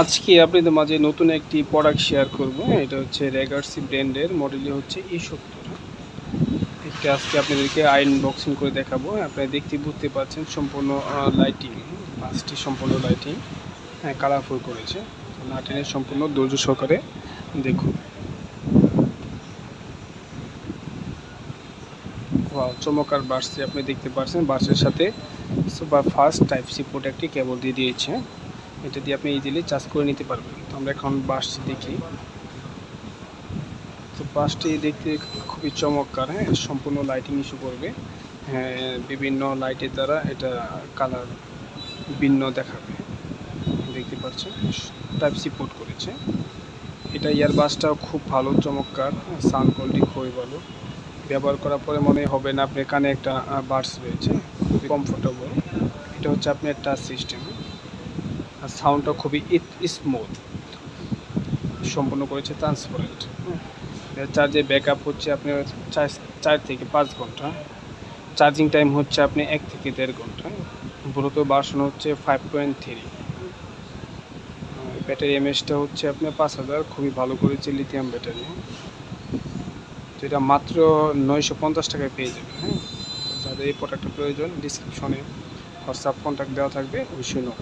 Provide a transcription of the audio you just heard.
আজকে আপনাদের মাঝে নতুন একটি প্রোডাক্ট শেয়ার করব। এটা হচ্ছে রেগার্সি ব্র্যান্ডের মডেলই হচ্ছে ই সত্তর এটা আজকে আপনাদেরকে আইন বক্সিং করে দেখাবো। আপনারা দেখতে বুঝতে পারছেন সম্পূর্ণ লাইটিং পাঁচটি সম্পূর্ণ লাইটিং হ্যাঁ কালারফুল করেছে। নাটেনের সম্পূর্ণ ধৈর্য সহকারে দেখুন। ওয়াও চমৎকার বাসটি আপনি দেখতে পাচ্ছেন বাসের সাথে super fast type C port একটি কেবল দিয়ে দিয়েছে। এটা দিয়ে আপনি ইজিলি চার্জ করে নিতে পারবেন। তো আমরা এখন বাসটি দেখি। তো বাসটি দেখতে খুবই চমৎকার হ্যাঁ? সম্পূর্ণ লাইটিং ইস্যু করবে। হ্যাঁ বিভিন্ন লাইটের দ্বারা এটা কালার ভিন্ন দেখাবে। দেখতে পাচ্ছেন? টাইপ সি পোর্ট করেছে। এটা ইয়ার বাসটাও খুব ভালো, চমৎকার। সাউন্ড কোয়ালিটি খুবই ভালো। ব্যবহার করার পরে মনে হবে না আপনার কানে একটা বার্ডস রয়েছে, খুবই কমফোর্টেবল এটা হচ্ছে আপনার টাচ সিস্টেম আর সাউন্ডটা খুবই স্মুথ সম্পূর্ণ করেছে ট্রান্সপারেন্ট চার্জের ব্যাকআপ হচ্ছে আপনার চার থেকে পাঁচ ঘণ্টা। চার্জিং টাইম হচ্ছে আপনি এক থেকে দেড় ঘণ্টা। ব্লুটুথ বাসন হচ্ছে ফাইভ পয়েন্ট থ্রি ব্যাটারি এমএসটা হচ্ছে আপনার পাঁচ হাজার। খুবই ভালো করেছে লিথিয়াম ব্যাটারি যেটা মাত্র নয়শো পঞ্চাশ টাকায় পেয়ে যাবেন হ্যাঁ? যাদের এই প্রোডাক্টের প্রয়োজন ডিসক্রিপশনে হোয়াটসঅ্যাপ কন্ট্যাক্ট দেওয়া থাকবে, অবশ্যই নক